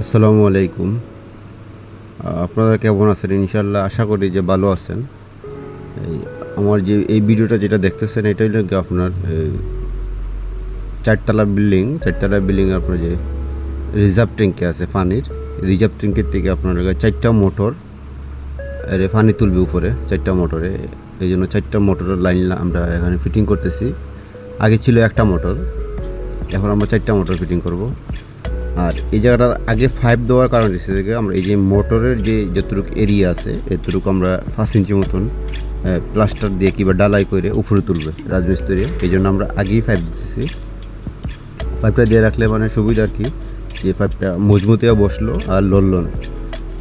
আসসালামু আলাইকুম। আপনারা কেমন আছেন? ইনশাল্লাহ আশা করি যে ভালো আছেন। আমার যে এই ভিডিওটা যেটা দেখতেছেন এটাই নাকি আপনার এই, চারতলা বিল্ডিং। চারতলা বিল্ডিং আপনার যে রিজার্ভ ট্যাঙ্কি আছে পানির রিজার্ভ ট্যাঙ্কির থেকে আপনার চারটা মোটর এর পানি তুলবে উপরে চারটা মোটরে। এই জন্য চারটা মোটরের লাইন আমরা এখানে ফিটিং করতেছি। আগে ছিল একটা মোটর এখন আমরা চারটা মোটর ফিটিং করব। আর এই জায়গাটার আগে ফাইভ দেওয়ার কারণ হচ্ছে যে আমরা এই যে মোটরের যে যতটুকু এরিয়া আছে, এতটুকু আমরা পাঁচ ইঞ্চি মতন প্লাস্টার দিয়ে কিংবা ডালাই করে উপরে তুলবে রাজমিস্ত্রি এই জন্য আমরা আগেই ফাইভ দিতেছি। পাইপটা দিয়ে রাখলে মানে সুবিধা আর কি, যে পাইপটা মজবুতিয়া বসল আর লড়লো না।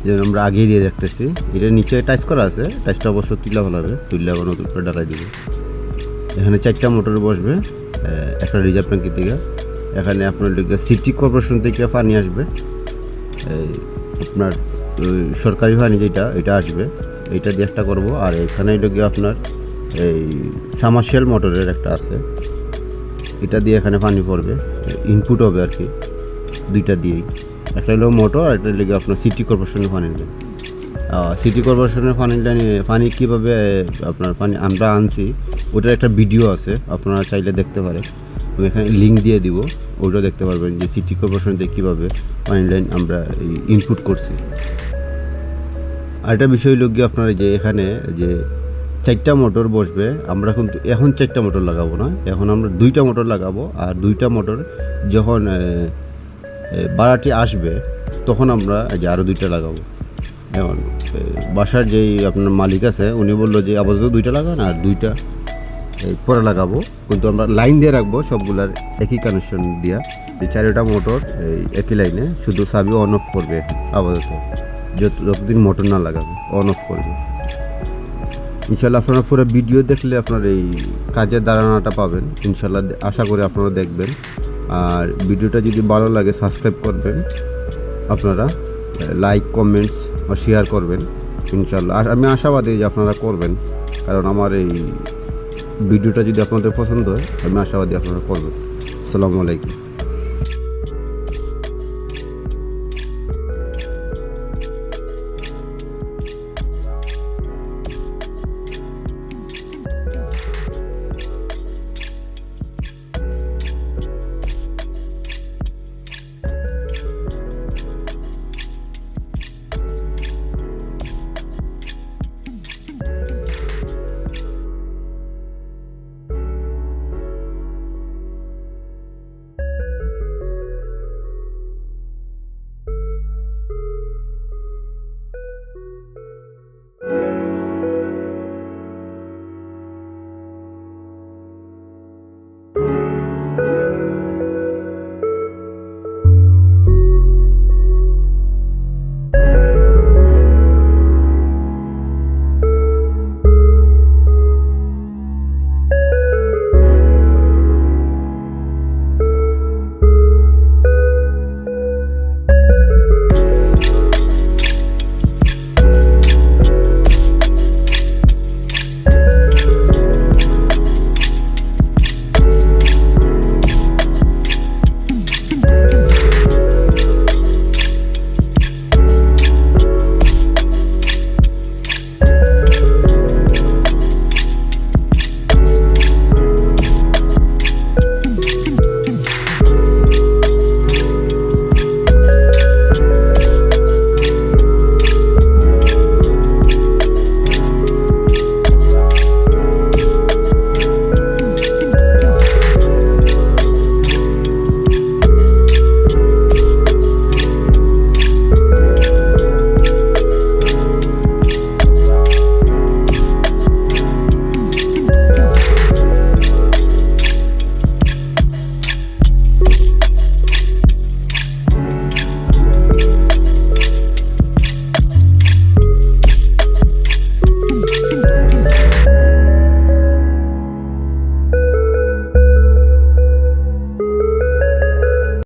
জন্য আমরা আগেই দিয়ে রাখতেছি। এটা নিচে টাইস করা আছে টাইসটা অবশ্য ভালো হবে, তুললে আবার নতুন করে ডালাই দিব। এখানে চারটা মোটর বসবে একটা রিজার্ভ ট্যাঙ্কি থেকে এখানে আপনার সিটি কর্পোরেশন থেকে পানি আসবে। এই আপনার সরকারি পানি যেটা, এটা আসবে। এইটা দিয়ে একটা করব। আর এখানে লিগে আপনার, এই সামার্শিয়াল মোটরের একটা আছে। এটা দিয়ে এখানে পানি পড়বে। ইনপুট হবে আর কি, দুইটা দিয়েই। একটা হলো মোটর আর একটা লেগে আপনার সিটি কর্পোরেশনের পানি লাইন সিটি কর্পোরেশনের পানি লাইনে পানি কীভাবে, আপনার পানি আমরা আনছি, ওটার একটা ভিডিও আছে, আপনারা চাইলে দেখতে পারেন। এখানে লিঙ্ক দিয়ে দিব। ওটা দেখতে পারবেন যে সিটি কর্পোরেশন থেকে কীভাবে অনলাইন লাইন আমরা ইনপুট করছি। আরেকটা বিষয় হলো গিয়ে আপনার যে এখানে যে চারটা মোটর বসবে, আমরা কিন্তু এখন চারটা মোটর লাগাবো না। এখন আমরা দুইটা মোটর লাগাবো আর দুইটা মোটর যখন ভাড়াটি আসবে, তখন আমরা যে আরও দুইটা লাগাবো। এখন বাসার যেই আপনার মালিক আছে, উনি বলল যে আপাতত দুইটা লাগান আর দুইটা পরে লাগাবো। কিন্তু আমরা লাইন দিয়ে রাখব সবগুলার একই কানেকশন দিয়া। যে চারোটা মোটর এই একই লাইনে শুধু সাবি অন অফ করবে আপাতত। যত যতদিন মোটর না লাগাবে অন অফ করবে। ইনশাল্লাহ আপনারা পুরো ভিডিও দেখলে আপনার এই কাজের দাঁড়ানোটা পাবেন। ইনশাল্লাহ আশা করি আপনারা দেখবেন। আর ভিডিওটা যদি ভালো লাগে সাবস্ক্রাইব করবেন। আপনারা লাইক কমেন্টস শেয়ার করবেন। ইনশাল্লাহ। আমি আশাবাদী যে আপনারা করবেন। কারণ আমার এই ভিডিওটা যদি আপনাদের পছন্দ হয় আমি আশাবাদী আপনারা করবেন। আসসালামু আলাইকুম।